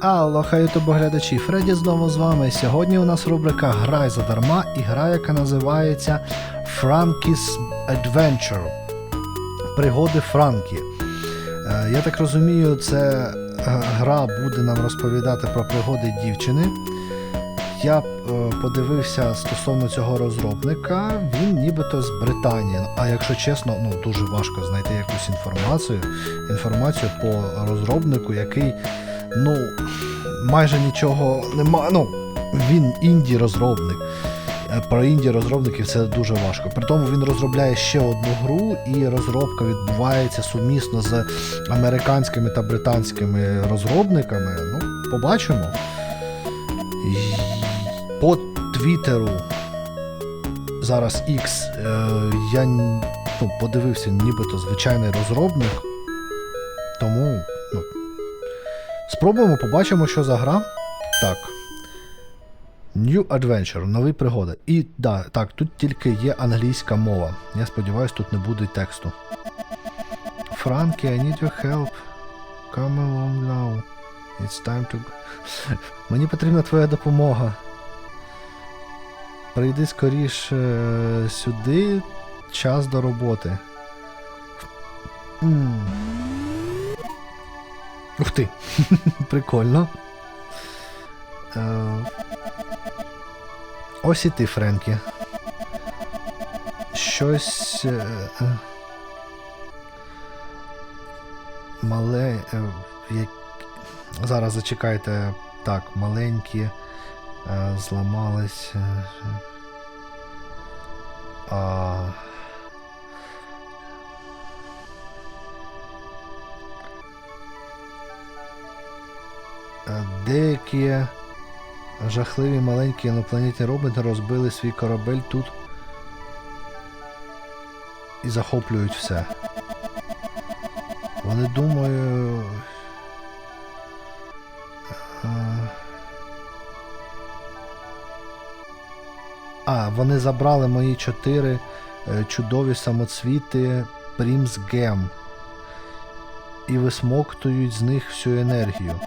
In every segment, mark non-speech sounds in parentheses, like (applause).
Алло, хай глядачі, Фредді знову з вами. Сьогодні у нас рубрика Грай задарма і гра, яка називається Frankie's Adventure. Пригоди Франкі. Е, Я так розумію, це е, гра буде нам розповідати про пригоди дівчини. Я е, подивився стосовно цього розробника, він нібито з Британії. А якщо чесно, ну дуже важко знайти якусь інформацію. Інформацію по розробнику, який ну майже нічого нема. Ну, він інді-розробник. Е, Про інді-розробників це дуже важко. При тому він розробляє ще одну гру, і розробка відбувається сумісно з американськими та британськими розробниками. Ну, побачимо. По Твіттеру зараз X е, я ну, подивився, нібито звичайний розробник. Спробуємо, побачимо, що за гра. Так. New Adventure, нові пригоди. І да, так, тут тільки є англійська мова. Я сподіваюся, тут не буде тексту. Frankie, I need your help. Come along now. It's time to. (laughs) Мені потрібна твоя допомога. Прийди скоріше е, сюди. Час до роботи. Ух ти. (laughs) Прикольно. Е, Ось і ти, Френкі. Щось. е, е, Мале. як... Зараз зачекайте. Так, маленькі. Зламались. А... Деякі жахливі маленькі інопланетні роботи розбили свій корабель тут і захоплюють все. Вони думаю. е, А, вони забрали мої чотири е, чудові самоцвіти Примс Гем і висмоктують з них всю енергію.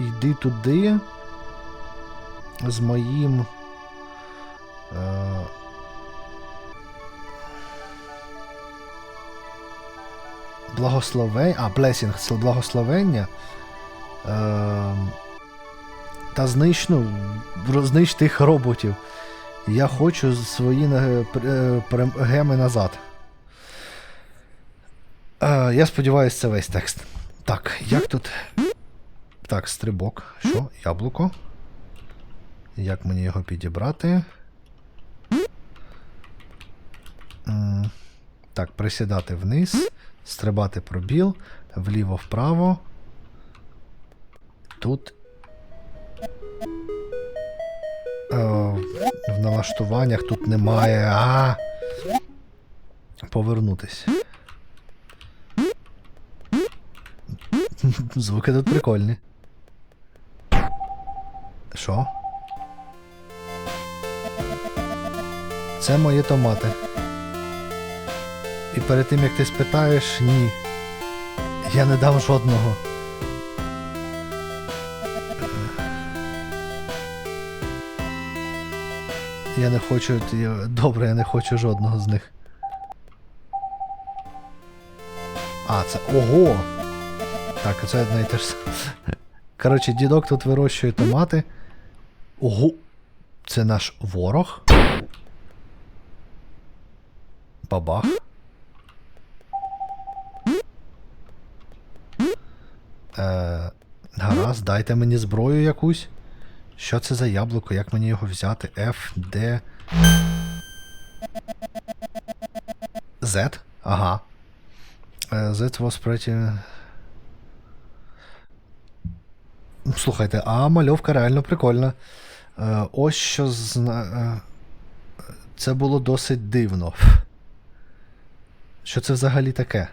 Йди туди з моїм. Е, благословень. А, блесінг, це благословення. Е, та знищ, ну, знищ тих роботів. Я хочу свої е, геми назад. Е, я сподіваюся, це весь текст. Так, як тут. Так, стрибок. Що? Яблуко. Як мені його підібрати? Так, присідати вниз, стрибати пробіл, вліво-вправо. Тут. Е, в налаштуваннях тут немає. А! Повернутись. Звуки тут прикольні. Що? Це мої томати. І перед тим як ти спитаєш, ні. Я не дам жодного. Я не хочу. Добре, я не хочу жодного з них. А, це. Ого! Так, це одне і те ж саме. Коротше, дідок тут вирощує томати. Ого! Це наш ворог. Бабах. Е, гаразд, дайте мені зброю якусь. Що це за яблуко? Як мені його взяти? F, D. Z? Ага. Z was pretty... Слухайте, а мальовка реально прикольна. Е, ось що зна... е, Це було досить дивно. Що це взагалі таке?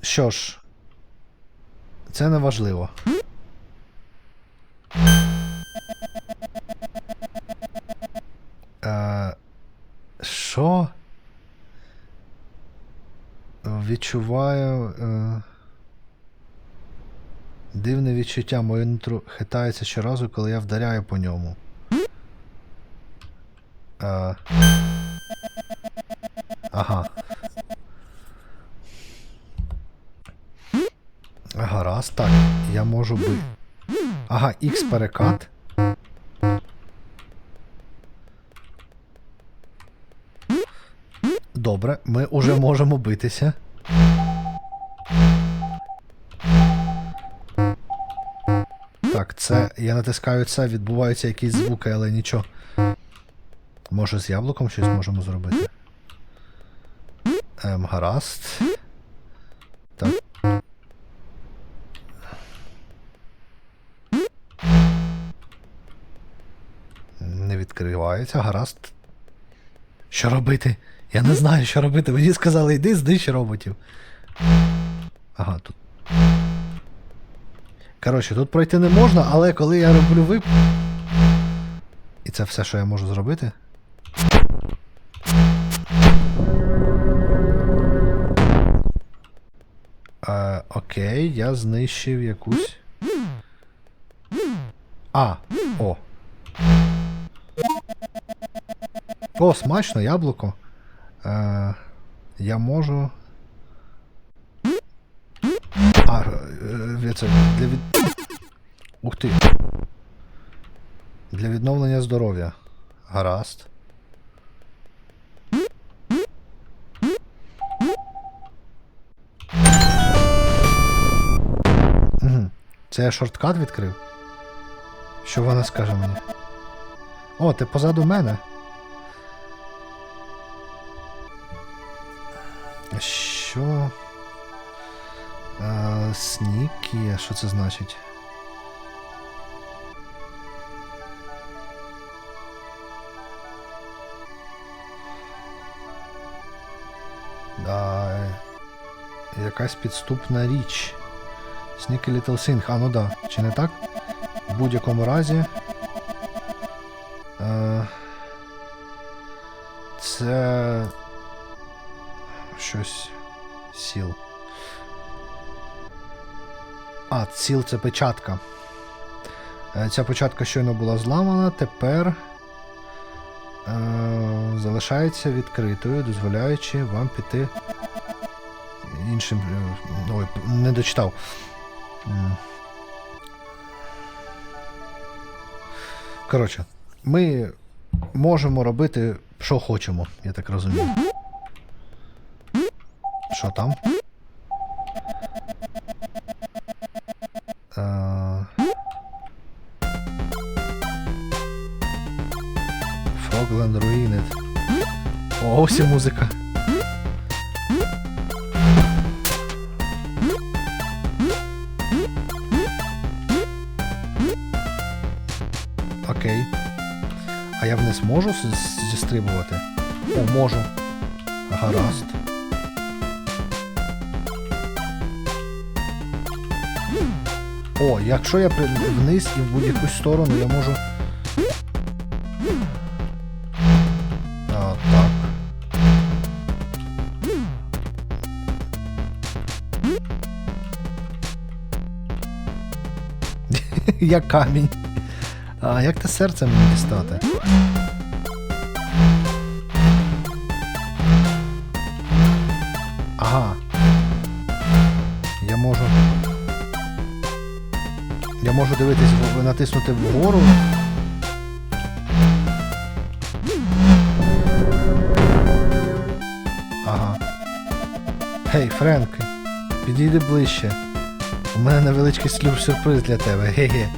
Що ж, це не важливо. Е, Що? відчуваю. Е... Дивне відчуття, моє нутро хитається щоразу, коли я вдаряю по ньому. Е... Ага. Гаразд, так. Я можу би. Ага, X перекат. Добре, ми уже можемо битися. Це. Я натискаю це, відбуваються якісь звуки, але нічого. Може з яблуком щось можемо зробити? Ем, гаразд. Так. Не відкривається, гаразд. Що робити? Я не знаю, що робити. Мені сказали, йди знищ роботів. Ага, тут. Коротше, тут пройти не можна, але коли я роблю вип. І це все, що я можу зробити. Е, окей, я знищив якусь. А, о. О, смачно, яблуко. Е, я можу. А, е, це для від... Ух ти. Для відновлення здоров'я. Гаразд. Це я шорткат відкрив? Що вона скаже мені? О, ти позаду мене. Що? Снікі, а що це значить? Да, якась підступна річ. Sneaky Little Thing. А, ну да, чи не так? В будь-якому разі. Е, це. Щось. Сіл. А, ціл це печатка. Е, Ця печатка щойно була зламана, тепер е, залишається відкритою, дозволяючи вам піти іншим. е, Ой, не дочитав. Коротше, ми можемо робити, що хочемо, я так розумію. Що там? Ось і музика. Окей. А я вниз можу зістрибувати? О, можу. Гаразд. О, якщо я вниз і в будь-яку сторону я можу. (laughs) Я камінь. А як те серце мені дістати? Ага. Я можу. Я можу дивитись, натиснути вгору. Ага. Гей, Френк, підійди ближче. У мене невеличкий слюб сюрприз для тебе. Ге-ге.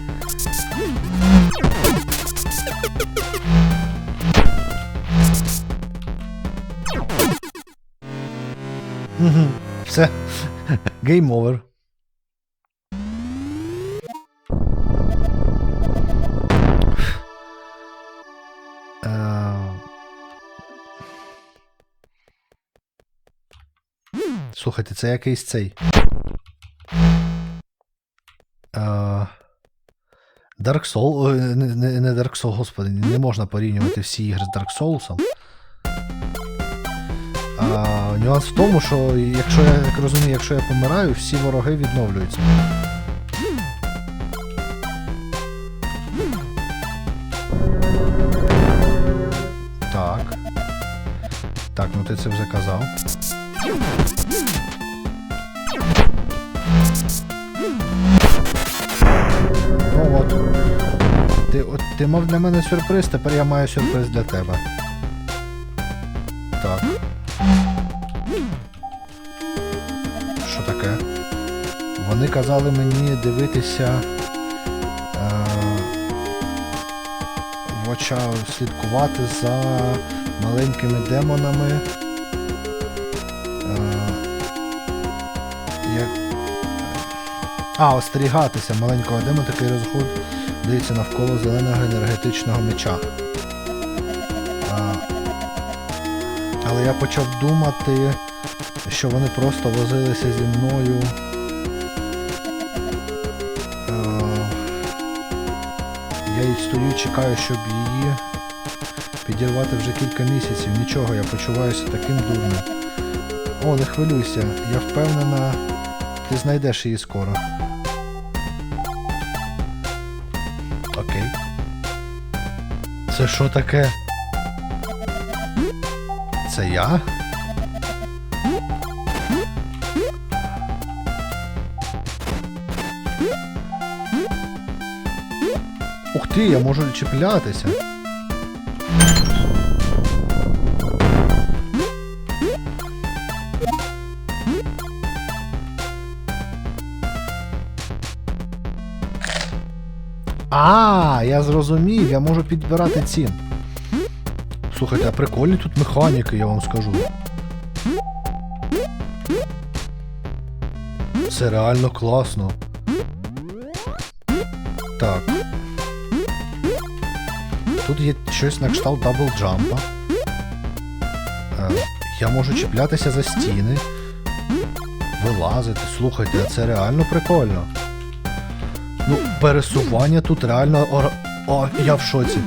Все. (laughs) Гейм овер. Е, Слухайте, це якийсь цей. Dark Soul. Не, не, не Dark Soul, господи, не можна порівнювати всі ігри з Dark Souls. А, нюанс в тому, що якщо я як розумію, якщо я помираю, всі вороги відновлюються. Так. Так, ну ти це вже казав. Ти, от, ти мав для мене сюрприз, тепер я маю сюрприз для тебе. Так. Що таке? Вони казали мені дивитися. Е, в очах слідкувати за маленькими демонами. А, остерігатися маленького демона, такий розход дивиться навколо зеленого енергетичного меча. А, але я почав думати, що вони просто возилися зі мною. Я і стою чекаю, щоб її підірвати вже кілька місяців. Нічого, я почуваюся таким дурним. О, не хвилюйся, я впевнена, ти знайдеш її скоро. Окей. Це що таке? Це я? Ух ти, я можу чіплятися. А, я зрозумів, я можу підбирати цін. Слухайте, а прикольні тут механіки, я вам скажу. Це реально класно. Так. Тут є щось на кшталт даблджампа. Е, я можу чіплятися за стіни. Вилазити. Слухайте, а це реально прикольно. Ну, пересування тут реально. ора- О, я в шоці.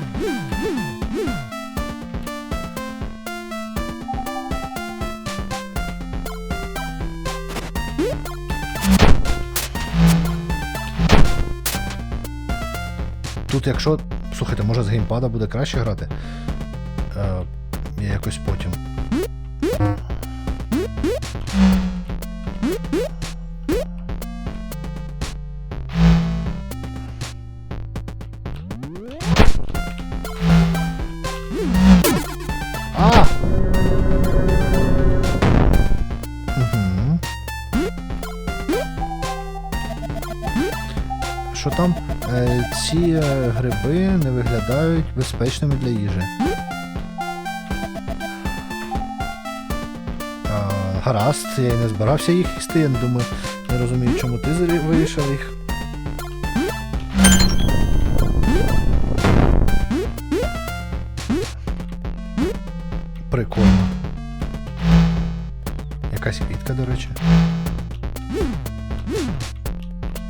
Тут якщо. Слухайте, може з геймпада буде краще грати? Е, якось потім. Ці е, гриби не виглядають безпечними для їжі. А, гаразд, я і не збирався їх їсти, я не думаю, не розумію, чому ти вирішив їх. Прикольно. Якась квітка, до речі.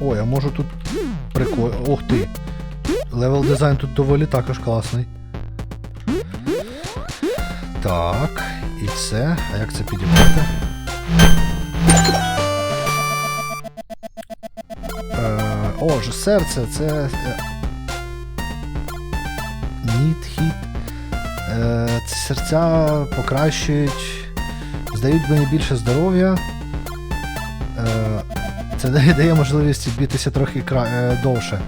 Ой, а можу тут прикольно. Ух ти! Левел дизайн тут доволі також класний. Так, і це. А як це підібрати? Е, о, ж серце, це. е, Need hit. Е, ці серця покращують. Здають мені більше здоров'я. Е, це (laughs) дає, можливість бітися трохи кра... е, довше.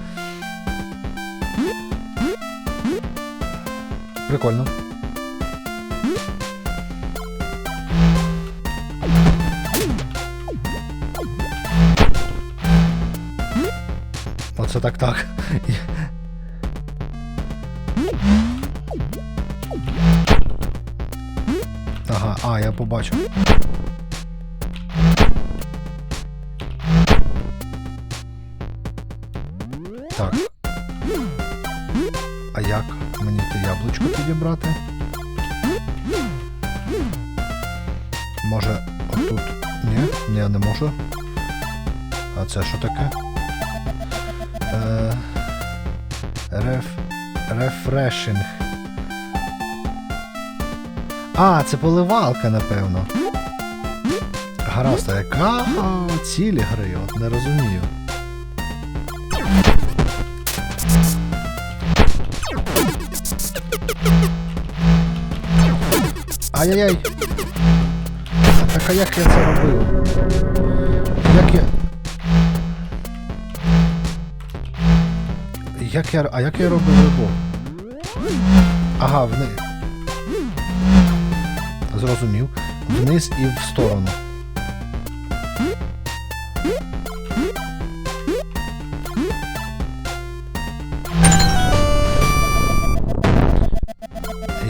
Прикольно. Оце так так. Ага, а, я побачив. Це що таке? Е, реф... Рефрешинг. А, це поливалка, напевно. Гаразд, а яка цілі гри? От не розумію. Ай-яй-яй! Так а як я це робив? Як я. Як я. А як я робив рибок? Ага, вниз. Зрозумів. Вниз і в сторону.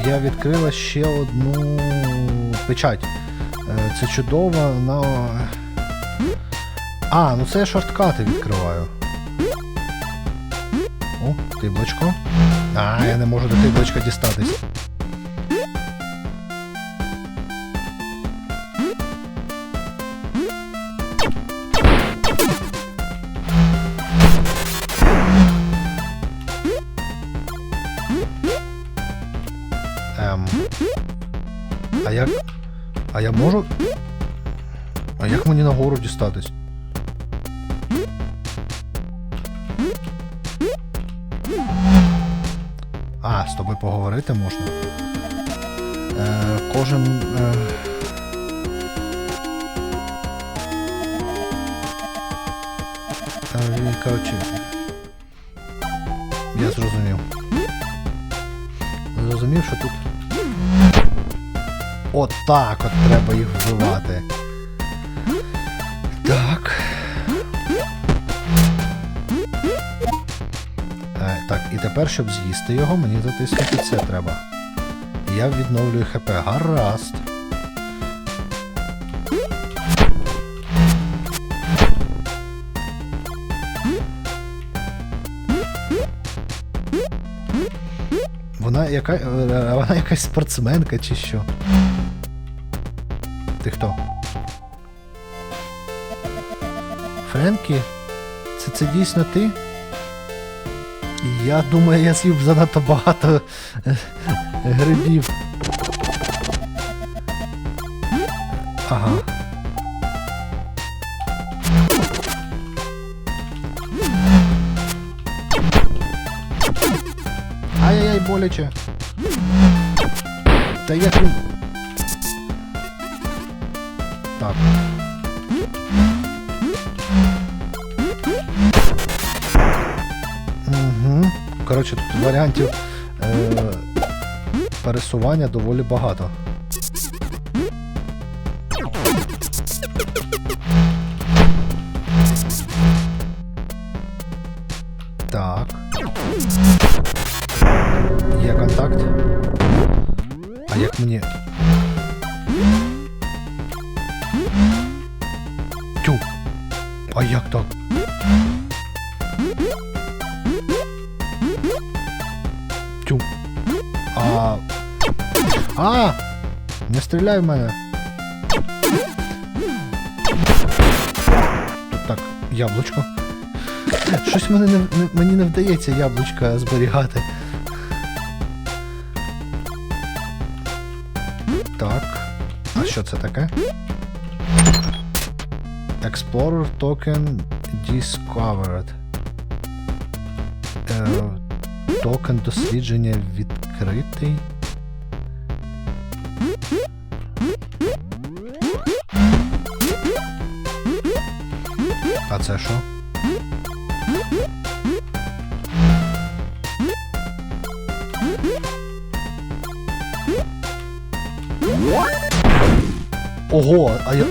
Я відкрила ще одну печать. Е, Це чудово на. А, ну це я шорткати відкриваю. О, тиблочко. А, я не можу до тиблочка дістатись. Ем. А як. А я можу. А як мені нагору дістатись? А, з тобою поговорити можна. Е, кожен. Е... Коротше. Я зрозумів. Зрозумів, що тут. От так от треба їх вбивати. Так, і тепер, щоб з'їсти його, мені затиснути це треба. Я відновлюю ХП. Гаразд. Вона яка. е, Вона якась спортсменка чи що? Ти хто? Френкі? Це, це дійсно ти? Я думаю, я з'їв занадто багато е, грибів. Ага. Ай-яй-яй, боляче. Та як він. Так. Коротше, тут варіантів е- пересування доволі багато. Так. Є контакт. А як мені. Стріляй в мене. Так, яблучко. Щось мені не, не, мені не вдається яблучка зберігати. Так. А що це таке? Explorer Token Discovered. Е, токен дослідження відкритий. Це що? Ого, а я.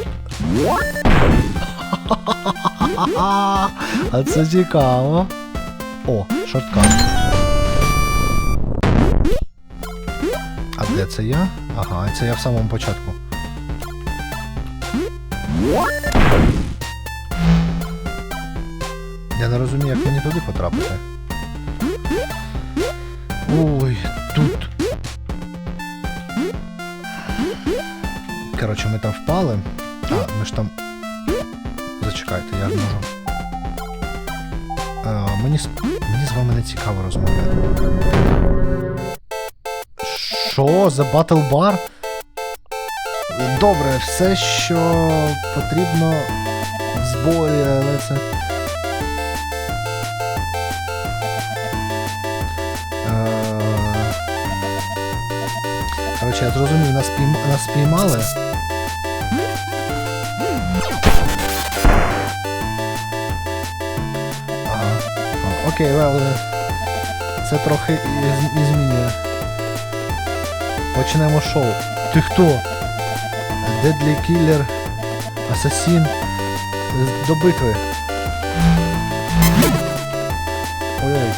(laughs) А це цікаво. О, шорткат. А де це я? Ага, це я в самому початку. Я не розумію, як мені туди потрапити. Ой, тут. Коротше, ми там впали. А, ми ж там. Зачекайте, я ж можу. А, мені, мені з вами не цікаво розмовляти. Що? За Battle Bar? Добре, все, що потрібно в зборі, але це. Коротше, я зрозумів, нас, пійм... нас спіймали. Ага. Окей, але це трохи і, змінює. Почнемо шоу. Ти хто? Дедлі кілер, асасін. До битви. Ой-ой.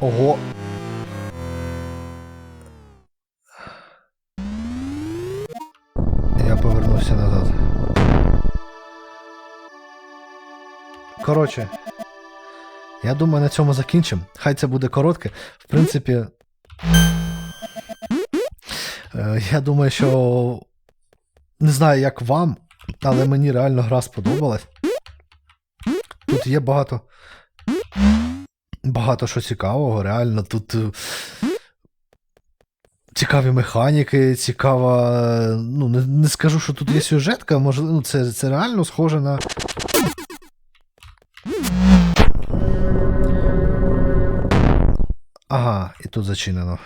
Ого. Коротше. Я думаю, на цьому закінчимо. Хай це буде коротке. В принципі. е, Я думаю, що. Не знаю, як вам, але мені реально гра сподобалась. Тут є багато. Багато що цікавого, реально. Тут. е, Цікаві механіки, цікава. Ну, не, не скажу, що тут є сюжетка, можливо, ну, це, це реально схоже на. Ага, і тут зачинено.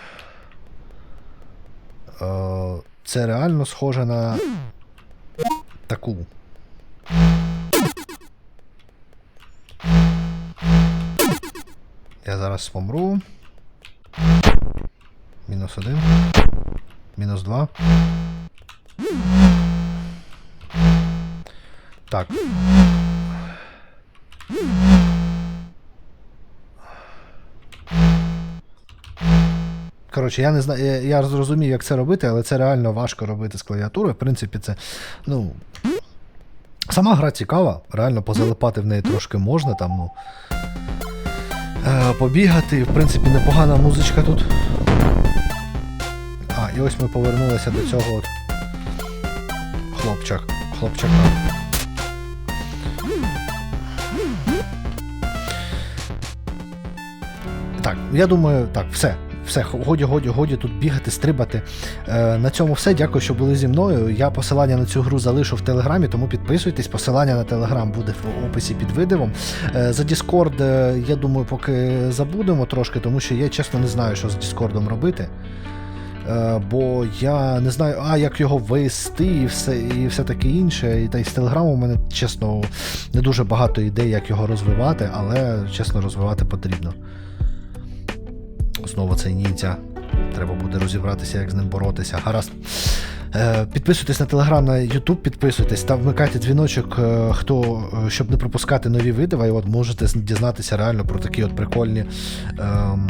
Е, Це реально схоже на таку. Я зараз помру. Мінус один. Мінус два. Так. Коротше, я не знаю, я, зрозумів, як це робити, але це реально важко робити з клавіатури. В принципі, це. Ну. Сама гра цікава, реально позалипати в неї трошки можна там, ну. Е, побігати, в принципі, непогана музичка тут. А, і ось ми повернулися до цього от. Хлопчак. Хлопчака. Так, я думаю, так, все. Все, годі, годі, годі тут бігати, стрибати. Е, на цьому все. Дякую, що були зі мною. Я посилання на цю гру залишу в Телеграмі, тому підписуйтесь. Посилання на Телеграм буде в описі під відео. Е, за Discord, е, я думаю, поки забудемо трошки, тому що я чесно не знаю, що з Discord робити. Е, бо я не знаю, а як його вести і все, і все таке інше. І та й з Телеграму у мене, чесно, не дуже багато ідей, як його розвивати, але чесно, розвивати потрібно. Знову цей ніндзя. Треба буде розібратися, як з ним боротися. Гаразд. Е, Підписуйтесь на телеграм, на Ютуб, підписуйтесь та вмикайте дзвіночок, е, хто, е, щоб не пропускати нові відео, і от можете дізнатися реально про такі от прикольні ем,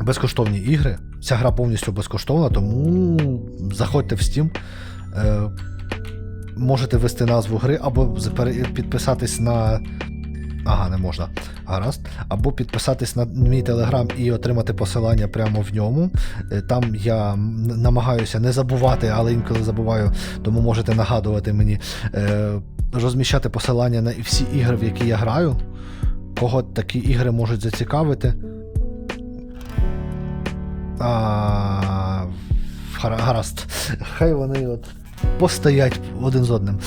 безкоштовні ігри. Ця гра повністю безкоштовна, тому заходьте в Steam. Е, можете ввести назву гри або підписатись на. Ага, не можна. Гаразд. Або підписатись на мій телеграм і отримати посилання прямо в ньому. Е, Там я намагаюся не забувати, але інколи забуваю, тому можете нагадувати мені е, розміщати посилання на всі ігри, в які я граю. Кого такі ігри можуть зацікавити. А, гаразд. Хай вони от постоять один з одним.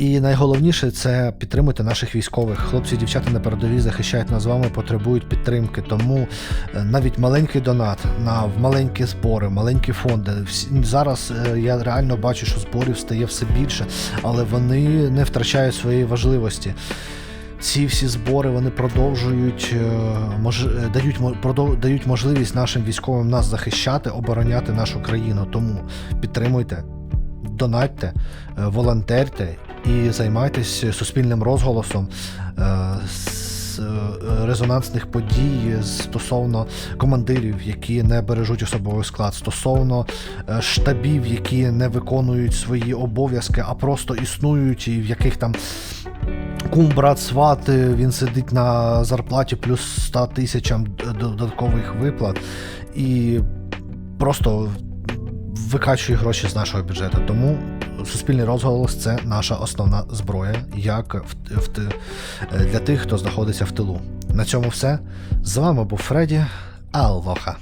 І найголовніше це підтримуйте наших військових. Хлопці дівчата на передовій захищають нас з вами, потребують підтримки. Тому е, навіть маленький донат на маленькі збори, маленькі фонди. Зараз е, я реально бачу, що зборів стає все більше, але вони не втрачають своєї важливості. Ці всі збори вони продовжують е, мож, дають, продов, дають можливість нашим військовим нас захищати, обороняти нашу країну. Тому підтримуйте, донатьте, е, волонтерте і займайтесь суспільним розголосом е, з е, резонансних подій стосовно командирів, які не бережуть особовий склад, стосовно штабів, які не виконують свої обов'язки, а просто існують, і в яких там кум, брат, сват, він сидить на зарплаті плюс 100 тисячам додаткових виплат. І просто викачує гроші з нашого бюджету. Тому суспільний розголос це наша основна зброя, як в, в, для тих, хто знаходиться в тилу. На цьому все. З вами був Фредді Алвоха.